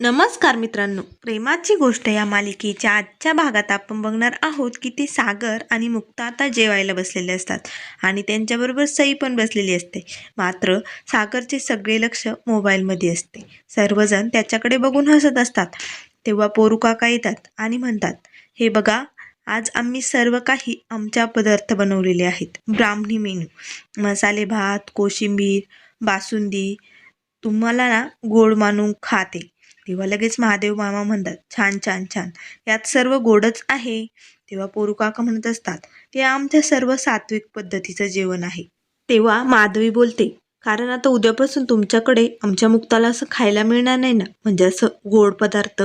नमस्कार मित्रांनो. प्रेमाची गोष्ट या मालिकेच्या आजच्या भागात आपण बघणार आहोत की ते सागर आणि मुक्ता आता जेवायला बसलेले असतात आणि त्यांच्याबरोबर सई पण बसलेली असते. मात्र सागरचे सगळे लक्ष मोबाईलमध्ये असते. सर्वजण त्याच्याकडे बघून हसत असतात. तेव्हा पोरू काका येतात आणि म्हणतात हे बघा आज आम्ही सर्व काही आमच्या पदार्थ बनवलेले आहेत. ब्राह्मणी मेनू मसाले भात कोशिंबीर बासुंदी तुम्हाला ना गोड मानून खाते. तेव्हा लगेच महादेव मामा म्हणतात छान छान छान. यात सर्व गोडच आहे. तेव्हा पोरू काका म्हणत असतात ते आमच्या सर्व सात्विक पद्धतीचं जेवण आहे. तेव्हा माधवी बोलते कारण आता उद्यापासून तुमच्याकडे आमच्या मुक्ताला असं खायला मिळणार नाही ना? म्हणजे असं गोड पदार्थ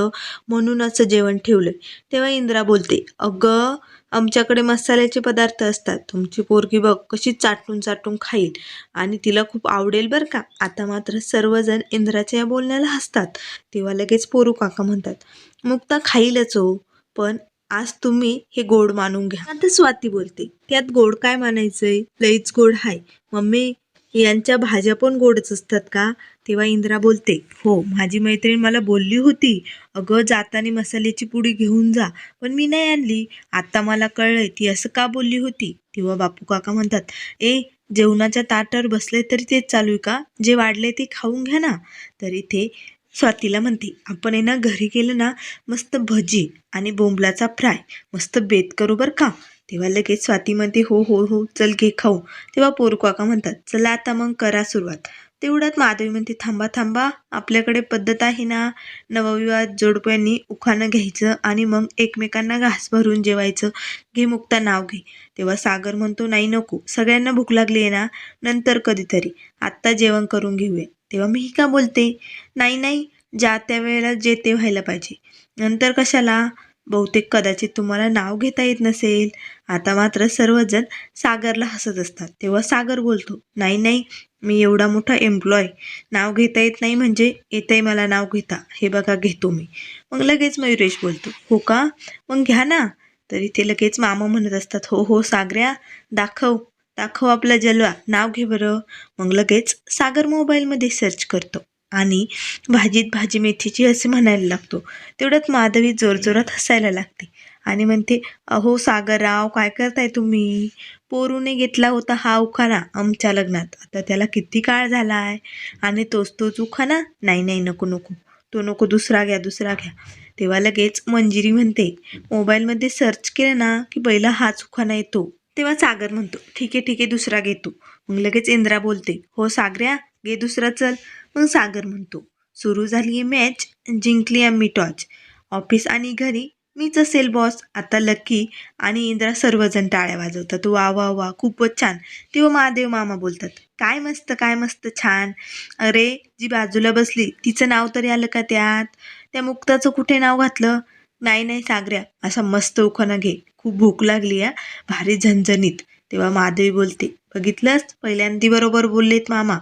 म्हणून असं जेवण ठेवलं तेव्हा इंद्रा बोलते अगं आमच्याकडे मसाल्याचे पदार्थ असतात. तुमची पोरगी बघ कशी चाटून चाटून खाईल. आणि तिला खूप आवडेल बरं का. आता मात्र सर्वजण इंद्राच्या या बोलण्याला हसतात. तेव्हा लगेच पोरू काका म्हणतात मुक्ता खाईलच हो पण आज तुम्ही हे गोड मानून घ्या. आता स्वाती बोलते त्यात गोड काय मानायचंय? लईच गोड हाय. मम्मी यांच्या भाज्या पण गोडच असतात का? तेव्हा इंद्रा बोलते हो माझी मैत्रीण मला बोलली होती अगं जाताना मसाल्याची पुडी घेऊन जा पण मी नाही आणली. आत्ता मला कळलंय ती असं का बोलली होती? तेव्हा बापू काका म्हणतात ए जेवणाच्या ताटावर बसले तरी तेच चालू आहे का? जे वाढले ते खाऊन घ्या ना. तर इथे स्वातीला म्हणते आपण आहे ना घरी गेलं ना मस्त भजी आणि बोंबलाचा फ्राय मस्त बेत करू बरं का? तेव्हा लगेच स्वाती म्हणते हो हो हो चल घे खाऊ. तेव्हा पोरकाका म्हणतात चला आता मग करा सुरुवात. तेवढ्यात माधवी म्हणते थांबा थांबा आपल्याकडे पद्धत आहे ना. नवविवाह जोडप्यांनी उखाणं घ्यायचं आणि मग एकमेकांना घास भरून जेवायचं. घे मुक्ता नाव घे. तेव्हा सागर म्हणतो नाही नको सगळ्यांना भूक लागली आहे ना. नंतर कधीतरी. आत्ता जेवण करून घेऊया. तेव्हा मी का बोलते? नाही नाही ज्या त्या वेळेला जे ते व्हायला पाहिजे. नंतर कशाला? बहुतेक कदाचित तुम्हाला नाव घेता येत नसेल. आता मात्र सर्वजण सागरला हसत असतात. तेव्हा सागर बोलतो नाही नाही मी एवढा मोठा एम्प्लॉय नाव घेता येत नाही म्हणजे येतंय मला नाव घेता. हे बघा घेतो मी. मग लगेच मयुरेश बोलतो हो का? मग घ्या ना. तर इथे लगेच मामा म्हणत असतात हो हो सागऱ्या दाखव दाखव आपला जलवा. नाव घे बरं. मग लगेच सागर मोबाईलमध्ये सर्च करतो. आणि भाजीत भाजी मेथीची असे म्हणायला लागतो. तेवढ्यात माधवी जोरजोरात हसायला लागते आणि म्हणते अहो सागरराव काय करताय तुम्ही? पोरूने घेतला होता हा उखाणा आमच्या लग्नात. आता त्याला किती काळ झाला आहे आणि तोच तोच उखाणा? नाही नाही नको नको. तो नको दुसरा घ्या दुसरा घ्या. तेव्हा लगेच मंजिरी म्हणते मोबाईलमध्ये सर्च केलं ना की पहिला हाच उखाणा येतो. तेव्हा सागर म्हणतो ठीक आहे ठीक आहे दुसरा घेतो. मग लगेच इंद्रा बोलते हो सागऱ्या घे दुसरा चल. मग सागर म्हणतो सुरू झाली आहे मॅच जिंकली आम्ही टॉच. ऑफिस आणि घरी मीच असेल बॉस आता लक्की आणि इंद्रा सर्वजण टाळ्या वाजवतात. वा वा वा खूपच छान. तेव्हा महादेव मामा बोलतात काय मस्त काय मस्त छान. अरे जी बाजूला बसली तिचं नाव तरी आलं का त्यात? त्या मुक्ताचं कुठे नाव घातलं? नाही नाही सागऱ्या असा मस्त उखाणा घे. खूप भूक लागली आहे भारी झणझणीत. तेव्हा महादेवी बोलते बघितलंच पहिल्यांदी बरोबर बोललेत मामा.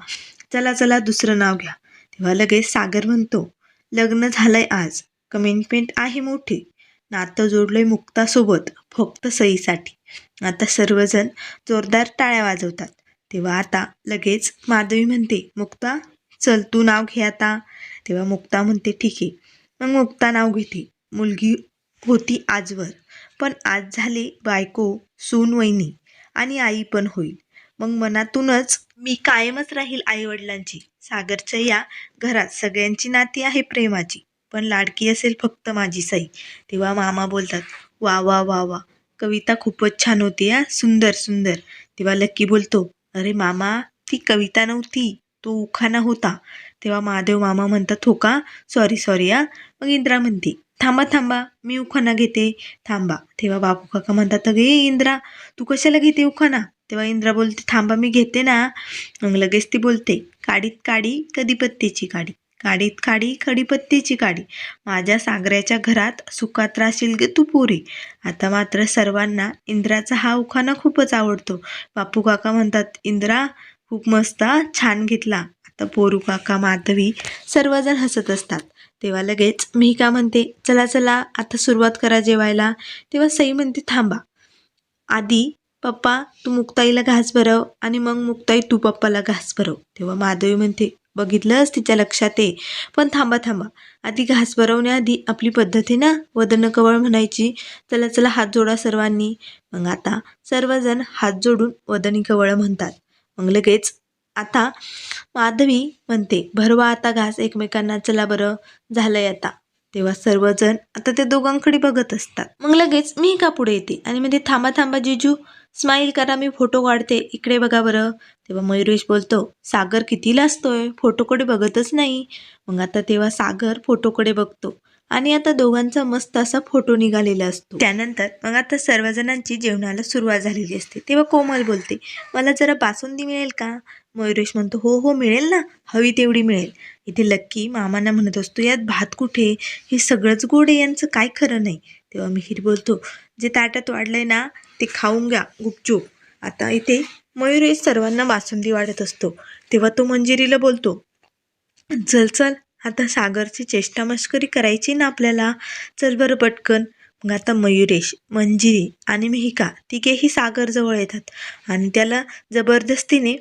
चला चला दुसरं नाव घ्या. तेव्हा लगेच सागर म्हणतो लग्न झालंय आज. कमेंटमेंट आहे मोठी. नातं जोडलंय मुक्तासोबत फक्त सईसाठी. आता सर्वजण जोरदार टाळ्या वाजवतात. तेव्हा आता लगेच माधवी म्हणते मुक्ता चल तू नाव घे आता. तेव्हा मुक्ता म्हणते ठीक. आहे मग मुक्ता नाव घेते. मुलगी होती आजवर पण आज झाले बायको सून वहिनी आणि आई पण होईल. मग मनातूनच मी कायमच राहील आईवडिलांची. सागरच्या या घरात सगळ्यांची नाती आहे प्रेमाची पण लाडकी असेल फक्त माझी साई. तेव्हा मामा बोलतात वा वा वा वा कविता खूपच छान होती हा सुंदर सुंदर. तेव्हा लक्की बोलतो अरे मामा ती कविता नव्हती तो उखाणा होता. तेव्हा महादेव मामा म्हणतात हो का? सॉरी सॉरी हा. मग इंद्रा म्हणते थांबा थांबा मी उखाणा घेते थांबा. तेव्हा बापू काका म्हणतात अगे इंद्रा तू कशाला घेते उखाणा तेव्हा इंद्रा बोलते थांबा मी घेते ना. मग लगेच ती बोलते काडीत काडी कधीपत्तीची काडी? काडीत काडी कडीपत्तीची काडी? माझ्या सागऱ्याच्या घरात सुखात राहशील गे तू पोरी. आता मात्र सर्वांना इंद्राचा हा उखाणा खूपच आवडतो. बापू काका म्हणतात इंद्रा खूप मस्त छान घेतला. आता पोरू काका माधवी सर्वजण हसत असतात. तेव्हा लगेच मी का म्हणते चला चला आता सुरुवात करा जेवायला. तेव्हा सई म्हणते थांबा. आधी पप्पा तू मुक्ताईला घास भरव आणि मग मुक्ताई तू पप्पाला घास भरव. तेव्हा माधवी म्हणते बघितलंच तिच्या लक्षात ये. पण थांबा थांबा. आधी घास भरवण्याआधी आपली पद्धत आहे ना? वदन कवळ म्हणायची. चला चला हात जोडा सर्वांनी. मग आता सर्वजण हात जोडून वदनी कवळ म्हणतात. मग लगेच आता माधवी म्हणते भरवा आता घास एकमेकांना चला बरं. झालंय आता. तेव्हा सर्वजण आता त्या दोघांकडे बघत असतात. मग लगेच मी का पुढे येते? आणि म्हणजे थांबा थांबा जिजू. स्माईल करा मी फोटो काढते. इकडे बघा बरं. तेव्हा मयुरेश बोलतो सागर किती लाजतोय फोटोकडे बघतच नाही. मग आता तेव्हा सागर फोटोकडे बघतो. आणि आता दोघांचा मस्त असा फोटो निघालेला असतो. त्यानंतर मग आता सर्वजणांची जेवणाला सुरुवात झालेली असते. तेव्हा कोमल बोलते मला जरा बासुंदी मिळेल का? मयुरेश म्हणतो हो हो मिळेल ना. हवी तेवढी मिळेल. इथे लक्की मामांना म्हणत असतो यात भात कुठे? हे सगळंच गोड आहे यांचं काय खरं नाही? तेव्हा मिहीर बोलतो जे ताटात वाढलंय ना ते खाऊन घ्या गुपचूप. आता इथे मयुरेश सर्वांना बासुंदी वाढत असतो. तेव्हा तो मंजिरीला बोलतो चल चल आता सागरची चेष्टा मस्करी करायची ना आपल्याला? चल बरं पटकन. मग आता मयुरेश मंजिरी आणि मिहिका तिघेही सागरजवळ येतात आणि त्याला जबरदस्तीने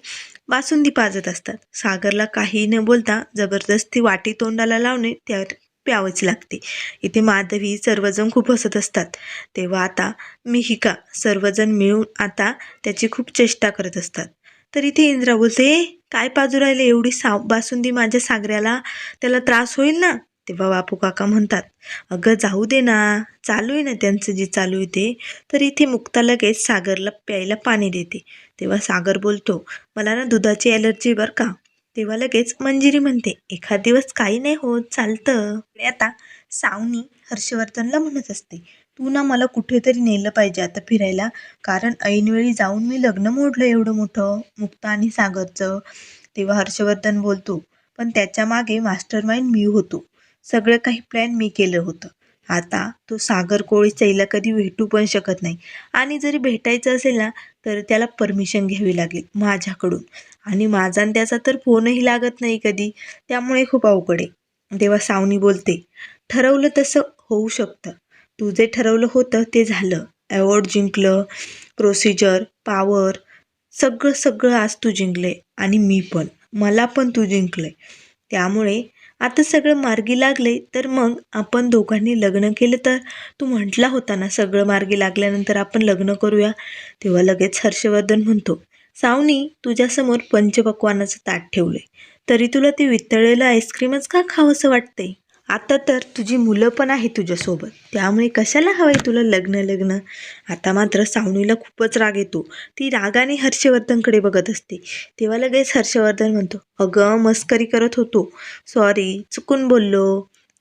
बासुंदी पाजत असतात. सागरला काही न बोलता जबरदस्ती वाटी तोंडाला लावणे त्या प्यावंच लागते. इथे माधवी सर्वजण खूप हसत असतात. तेव्हा आता मिहिका सर्वजण मिळून आता त्याची खूप चेष्टा करत असतात. तर इथे इंद्रा बोलते काय पाजू राहिले? एवढी सा बासुंदी माझ्या सागऱ्याला? त्याला त्रास होईल ना? तेव्हा बापू काका म्हणतात अगं जाऊ दे ना. चालू आहे ना त्यांचं जे चालू आहे ते. तर इथे मुक्ता लगेच सागरला प्यायला पाणी देते. तेव्हा सागर बोलतो मला ना दुधाची ॲलर्जी बरं का. तेव्हा लगेच मंजिरी म्हणते एखाद दिवस काही नाही होत चालतं. आता सावनी हर्षवर्धनला म्हणत असते तू ना मला कुठेतरी नेलं पाहिजे आता फिरायला कारण ऐनवेळी जाऊन मी लग्न मोडलं एवढं मोठं मुक्ता आणि सागरचं. तेव्हा हर्षवर्धन बोलतो पण त्याच्यामागे मास्टर माइंड मी होतो. सगळं काही प्लॅन मी केलं होतं. आता तो सागर कोळीचाईला कधी भेटू पण शकत नाही. आणि जरी भेटायचं असेल ना तर त्याला परमिशन घ्यावी लागेल माझ्याकडून. आणि माझा आणि त्याचा तर फोनही लागत नाही कधी. त्यामुळे खूप अवघड आहे. तेव्हा सावनी बोलते ठरवलं तसं होऊ शकतं. तू जे ठरवलं होतं ते झालं. अवॉर्ड जिंकलं प्रोसिजर पावर सगळं सगळं आज तू जिंकले आणि मी पण. मला पण तू जिंकले त्यामुळे आता सगळं मार्गी लागले तर मग आपण दोघांनी लग्न केलं तर? तू म्हटला होता ना सगळं मार्गी लागल्यानंतर आपण लग्न करूया? तेव्हा लगेच हर्षवर्धन म्हणतो सावनी तुझ्यासमोर पंचपक्वानाचं ताट ठेवले तरी तुला ते वितळलेलं आईस्क्रीमच का खावंसं वाटते आता तर तुझी मुलं पण आहे तुझ्यासोबत. त्यामुळे कशाला हवंय तुला लग्न लग्न? आता मात्र सावणीला खूपच राग येतो. ती रागाने हर्षवर्धनकडे बघत असते. तेव्हा लगेच हर्षवर्धन म्हणतो अगं मस्करी करत होतो. सॉरी चुकून बोललो.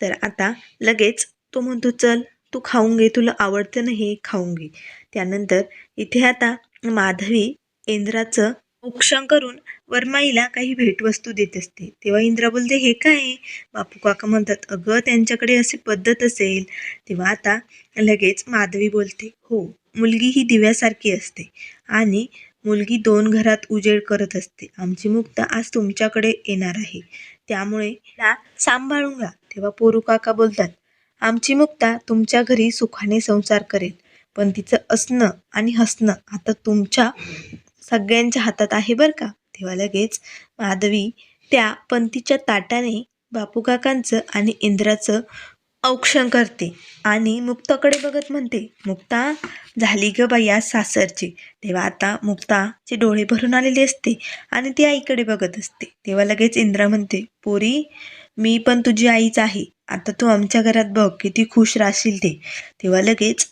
तर आता लगेच तो म्हणतो चल तू खाऊन घे तुला आवडतं ना हे खाऊन घे. त्यानंतर इथे आता माधवी इंद्राचं औक्षण करून वरमाईला काही भेटवस्तू देत असते. तेव्हा इंद्रा बोलते हे काय? बापू काका म्हणतात अगं त्यांच्याकडे अशी पद्धत असेल. तेव्हा आता लगेच माधवी बोलते हो मुलगी ही दिव्यासारखी असते आणि मुलगी दोन घरात उजेड करत असते. आमची मुक्ता आज तुमच्याकडे येणार आहे. त्यामुळे तिला सांभाळून घ्या. तेव्हा पोरू काका बोलतात आमची मुक्ता तुमच्या घरी सुखाने संसार करेल पण तिचं असणं आणि हसणं आता तुमच्या सगळ्यांच्या हातात आहे बरं का? तेव्हा लगेच माधवी त्या पंतीच्या ताटाने बापू काकांचं आणि इंद्राचं औक्षण करते आणि मुक्ताकडे बघत म्हणते मुक्ता झाली ग बाई आज सासरची. तेव्हा आता मुक्ताचे डोळे भरून आलेले असते आणि ती आईकडे बघत असते. तेव्हा लगेच इंद्रा म्हणते पोरी मी पण तुझी आईच आहे. आता तू आमच्या घरात बघ किती खुश राहशील ते. तेव्हा लगेच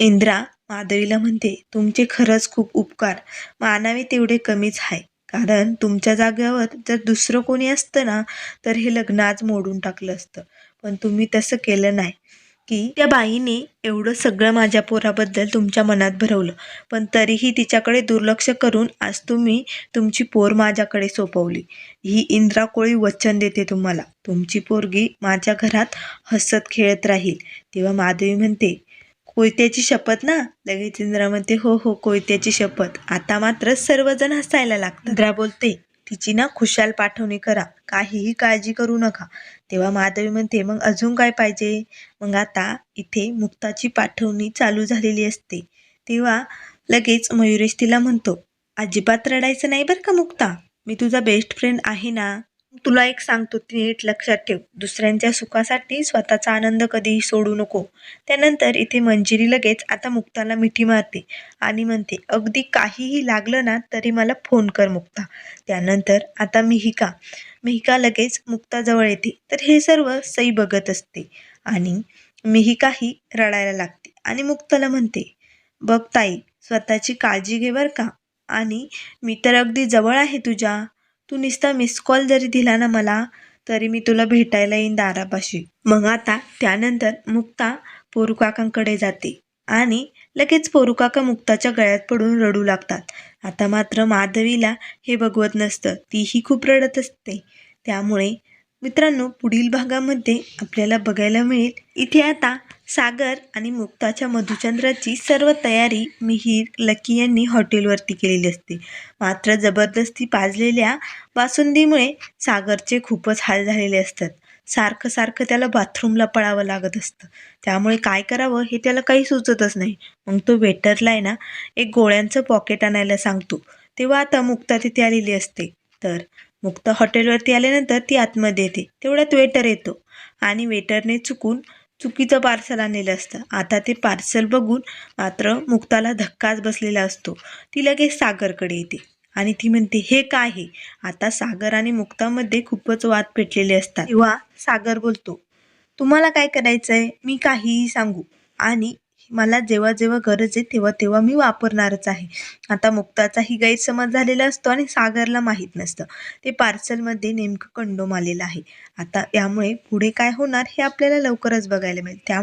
इंद्रा माधवीला म्हणते तुमचे खरंच खूप उपकार. मानावे तेवढे कमीच आहे कारण तुमच्या जागेवर जर दुसरं कोणी असतं ना तर हे लग्न आज मोडून टाकलं असतं. पण तुम्ही तसं केलं नाही. की त्या बाईने एवढं सगळं माझ्या पोराबद्दल तुमच्या मनात भरवलं. पण तरीही तिच्याकडे दुर्लक्ष करून आज तुम्ही तुमची पोर माझ्याकडे सोपवली. ही इंद्रा कोळी वचन देते तुम्हाला. तुमची पोरगी माझ्या घरात हसत खेळत राहील. तेव्हा माधवी म्हणते कोयत्याची शपथ ना? लगेच इंद्रा म्हणते हो हो कोयत्याची शपथ. आता मात्र सर्वजण हसायला लागतात. इंद्रा बोलते तिची ना खुशाल पाठवणी करा. काहीही काळजी करू नका. तेव्हा माधवी म्हणते मग अजून काय पाहिजे? मग आता इथे मुक्ताची पाठवणी चालू झालेली असते. तेव्हा लगेच मयुरेश तिला म्हणतो अजिबात रडायचं नाही बरं का मुक्ता? मी तुझा बेस्ट फ्रेंड आहे ना? तुला एक सांगतो ती नीट लक्षात ठेव. दुसऱ्यांच्या सुखासाठी स्वतःचा आनंद कधीही सोडू नको. त्यानंतर इथे मंजिरी लगेच आता मुक्ताला मिठी मारते आणि म्हणते अगदी काहीही लागलं ना तरी मला फोन कर मुक्ता. त्यानंतर आता मिहिका मिहिका लगेच मुक्ताजवळ येते. तर हे सर्व सई बघत असते आणि मिहिकाही रडायला लागते आणि मुक्ताला म्हणते बघ ताई स्वतःची काळजी घे बरं का आणि मी तर अगदी जवळ आहे तुझ्या तू नुसता मिस कॉल जरी दिला ना मला तरी मी तुला भेटायला येईन दारापाशी. मग आता त्यानंतर मुक्ता पोरुकाकांकडे जाते आणि लगेच पोरुकाका मुक्ताच्या गळ्यात पडून रडू लागतात. आता मात्र माधवीला हे बघवत नसतं. तीही खूप रडत असते. त्यामुळे मित्रांनो पुढील भागामध्ये आपल्याला बघायला मिळेल. इथे आता सागर आणि मुक्ताच्या मधुचंद्राची सर्व तयारी मिहीर लकी यांनी हॉटेलवरती केलेली असते. मात्र जबरदस्ती पाजलेल्या बासुंदीमुळे सागरचे खूपच हाल झालेले असतात. सारखं सारखं त्याला बाथरूमला पळावं लागत असतं. त्यामुळे काय करावं हे त्याला काही सुचतच नाही. मग तो वेटरला आहे ना एक गोळ्यांचं पॉकेट आणायला सांगतो. तेव्हा आता मुक्ता तिथे आलेली असते. तर मुक्ता हॉटेलवरती आल्यानंतर ती आतमध्ये येते. तेवढ्यात वेटर येतो आणि वेटरने चुकून चुकीचं पार्सल आणलेलं असतं. आता ते पार्सल बघून मात्र मुक्ताला धक्काच बसलेला असतो. ती लगेच सागरकडे येते आणि ती म्हणते हे काय आहे आता सागर आणि मुक्तामध्ये खूपच वाद पेटलेले असतात. किंवा सागर बोलतो तुम्हाला काय करायचं आहे मी काहीही सांगू. आणि मला जेव्हा जेव्हा गरज आहे तेव्हा तेव्हा मी वापरणारच आहे. आता मुक्ताचाही गैरसमज झालेला असतो आणि सागरला माहीत नसतं. ते पार्सलमध्ये नेमकं कंडोम आलेलं आहे. आता यामुळे पुढे काय होणार हे आपल्याला लवकरच बघायला मिळेल. त्या